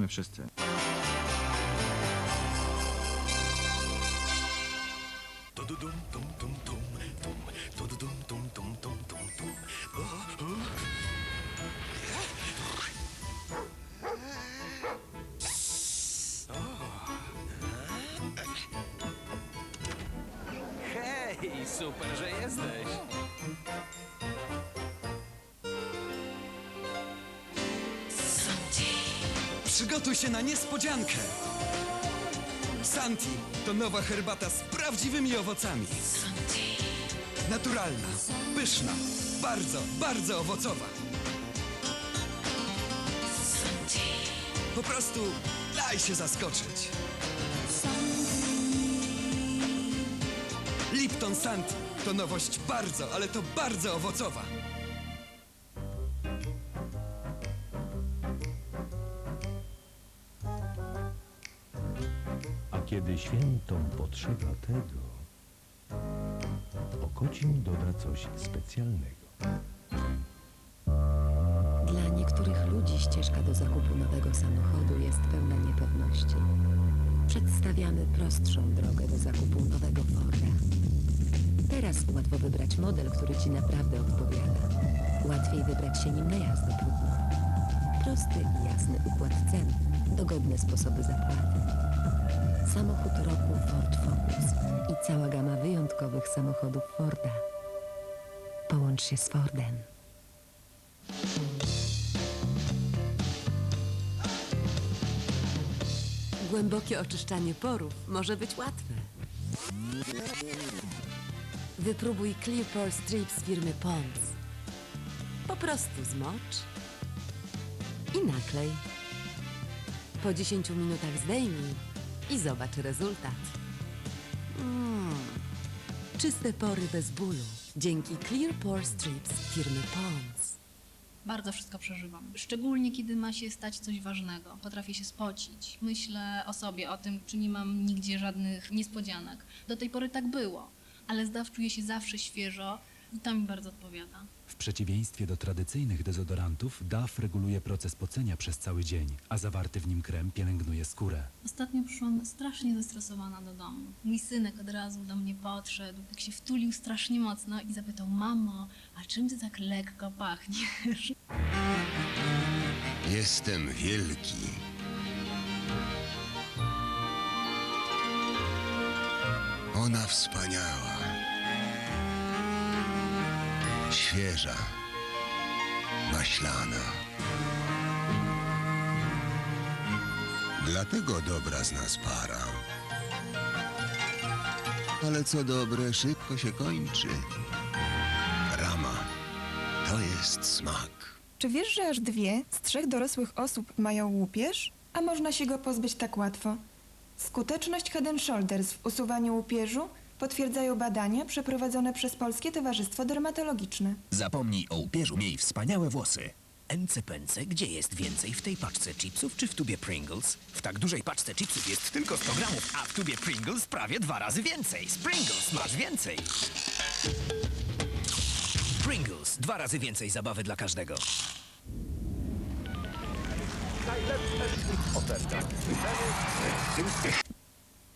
my wszyscy. Hej, super, że jesteś. Przygotuj się na niespodziankę! Santi to nowa herbata z prawdziwymi owocami. Naturalna, pyszna, bardzo, bardzo owocowa. Po prostu daj się zaskoczyć. Lipton Santi to nowość bardzo, ale to bardzo owocowa. Kiedy świętom potrzeba tego, Okocim doda coś specjalnego. Dla niektórych ludzi ścieżka do zakupu nowego samochodu jest pełna niepewności. Przedstawiamy prostszą drogę do zakupu nowego Forda. Teraz łatwo wybrać model, który Ci naprawdę odpowiada. Łatwiej wybrać się nim na jazdę próbną. Prosty i jasny układ cen, dogodne sposoby zapłaty. Samochód roku Ford Focus i cała gama wyjątkowych samochodów Forda. Połącz się z Fordem. Głębokie oczyszczanie porów może być łatwe. Wypróbuj Clear Pore Strips firmy Pond's. Po prostu zmocz i naklej. Po 10 minutach zdejmij i zobacz rezultat. Mm. Czyste pory bez bólu dzięki Clear Pore Strips firmy Pond's. Bardzo wszystko przeżywam. Szczególnie kiedy ma się stać coś ważnego. Potrafię się spocić. Myślę o sobie, o tym, czy nie mam nigdzie żadnych niespodzianek. Do tej pory tak było, ale zdaw czuję się zawsze świeżo i to mi bardzo odpowiada. W przeciwieństwie do tradycyjnych dezodorantów, DAF reguluje proces pocenia przez cały dzień, a zawarty w nim krem pielęgnuje skórę. Ostatnio przyszłam strasznie zestresowana do domu. Mój synek od razu do mnie podszedł, tak się wtulił strasznie mocno i zapytał, mamo, a czym ty tak lekko pachniesz? Jestem wielki. Ona wspaniała. Świeża. Maślana. Dlatego dobra z nas para. Ale co dobre, szybko się kończy. Rama. To jest smak. Czy wiesz, że aż dwie z trzech dorosłych osób mają łupież? A można się go pozbyć tak łatwo? Skuteczność Head Shoulders w usuwaniu łupieżu potwierdzają badania przeprowadzone przez Polskie Towarzystwo Dermatologiczne. Zapomnij o upierzu, miej wspaniałe włosy. NCPNC, gdzie jest więcej w tej paczce chipsów czy w tubie Pringles? W tak dużej paczce chipsów jest tylko 100 gramów, a w tubie Pringles prawie dwa razy więcej. Z Pringles masz więcej. Pringles, dwa razy więcej zabawy dla każdego.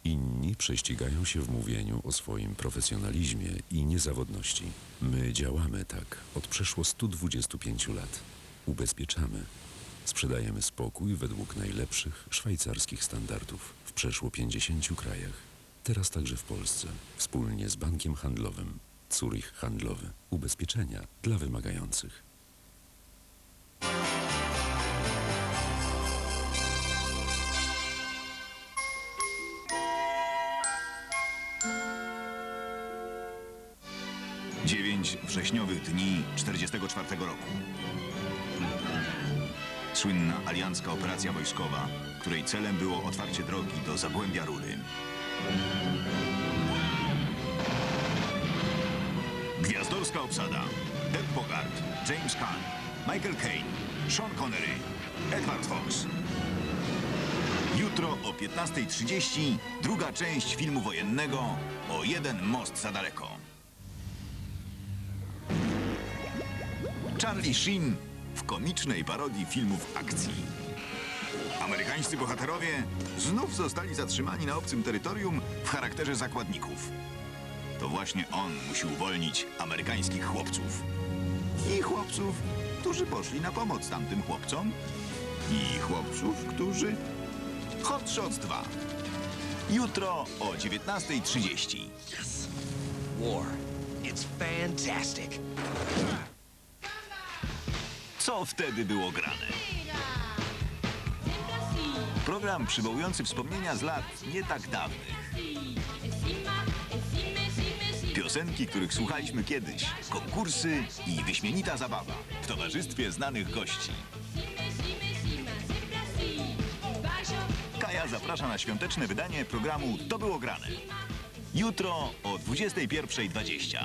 Inni prześcigają się w mówieniu o swoim profesjonalizmie i niezawodności. My działamy tak od przeszło 125 lat. Ubezpieczamy. Sprzedajemy spokój według najlepszych szwajcarskich standardów w przeszło 50 krajach. Teraz także w Polsce, wspólnie z bankiem handlowym. Zurich Handlowy. Ubezpieczenia dla wymagających. Dziewięć wrześniowych dni 44 roku. Słynna aliancka operacja wojskowa, której celem było otwarcie drogi do Zagłębia Rury. Gwiazdorska obsada. Deb Bogart, James Caan, Michael Caine, Sean Connery, Edward Fox. Jutro o 15.30 druga część filmu wojennego o jeden most za daleko. Charlie Sheen w komicznej parodii filmów akcji. Amerykańscy bohaterowie znów zostali zatrzymani na obcym terytorium w charakterze zakładników. To właśnie on musi uwolnić amerykańskich chłopców. I chłopców, którzy poszli na pomoc tamtym chłopcom. I chłopców, którzy... Hot Shots 2. Jutro o 19.30. War. It's fantastic. Co wtedy było grane? Program przywołujący wspomnienia z lat nie tak dawnych. Piosenki, których słuchaliśmy kiedyś, konkursy i wyśmienita zabawa w towarzystwie znanych gości. Kaja zaprasza na świąteczne wydanie programu To było grane. Jutro o 21.20.